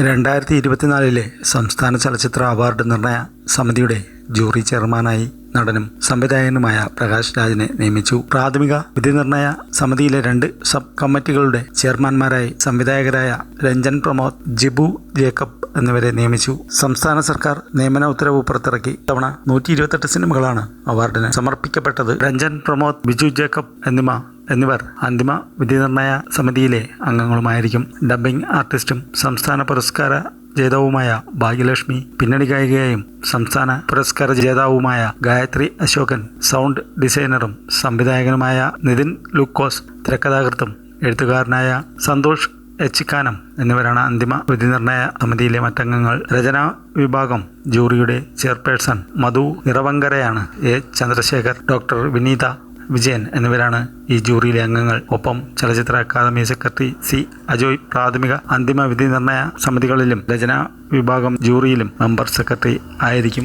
രണ്ടായിരത്തി ഇരുപത്തിനാലിലെ സംസ്ഥാന ചലച്ചിത്ര അവാർഡ് നിർണയ സമിതിയുടെ ജൂറി ചെയർമാനായി നടനും സംവിധായകനുമായ പ്രകാശ് രാജിനെ നിയമിച്ചു. പ്രാഥമിക വിധിനിർണയ സമിതിയിലെ രണ്ട് സബ് കമ്മിറ്റികളുടെ ചെയർമാൻമാരായി സംവിധായകരായ രഞ്ജൻ പ്രമോദ് ജിബു ജേക്കബ് എന്നിവരെ നിയമിച്ചു. സംസ്ഥാന സർക്കാർ നിയമന ഉത്തരവ് പുറത്തിറക്കി. തവണ നൂറ്റി സിനിമകളാണ് അവാർഡിന് സമർപ്പിക്കപ്പെട്ടത്. രഞ്ജൻ പ്രമോദ് ബിജു ജേക്കബ് എന്നിവ എന്നിവർ അന്തിമ വിധിനിർണയ സമിതിയിലെ അംഗങ്ങളുമായിരിക്കും. ഡബ്ബിംഗ് ആർട്ടിസ്റ്റും സംസ്ഥാന പുരസ്കാര ജേതാവുമായ ഭാഗ്യലക്ഷ്മി പിന്നണി ഗായികയായും സംസ്ഥാന പുരസ്കാര ജേതാവുമായ ഗായത്രി അശോകൻ സൗണ്ട് ഡിസൈനറും സംവിധായകനുമായ നിതിൻ ലൂക്കോസ് തിരക്കഥാകൃത്തും എഴുത്തുകാരനായ സന്തോഷ് എച്ചിക്കാനം എന്നിവരാണ് അന്തിമ വിധിനിർണയ സമിതിയിലെ മറ്റംഗങ്ങൾ. രചനാ വിഭാഗം ജൂറിയുടെ ചെയർപേഴ്സൺ മധു നിറവങ്കരയാണ് എ. ചന്ദ്രശേഖർ ഡോക്ടർ വിനീത വിജയൻ എന്നിവരാണ് ഈ ജൂറിയിലെ അംഗങ്ങൾ. ഒപ്പം ചലച്ചിത്ര അക്കാദമി സെക്രട്ടറി സി അജോയ് പ്രാഥമിക അന്തിമ വിധി നിർണയ സമിതികളിലും രചനാ വിഭാഗം ജൂറിയിലും മെമ്പർ സെക്രട്ടറി ആയിരിക്കും.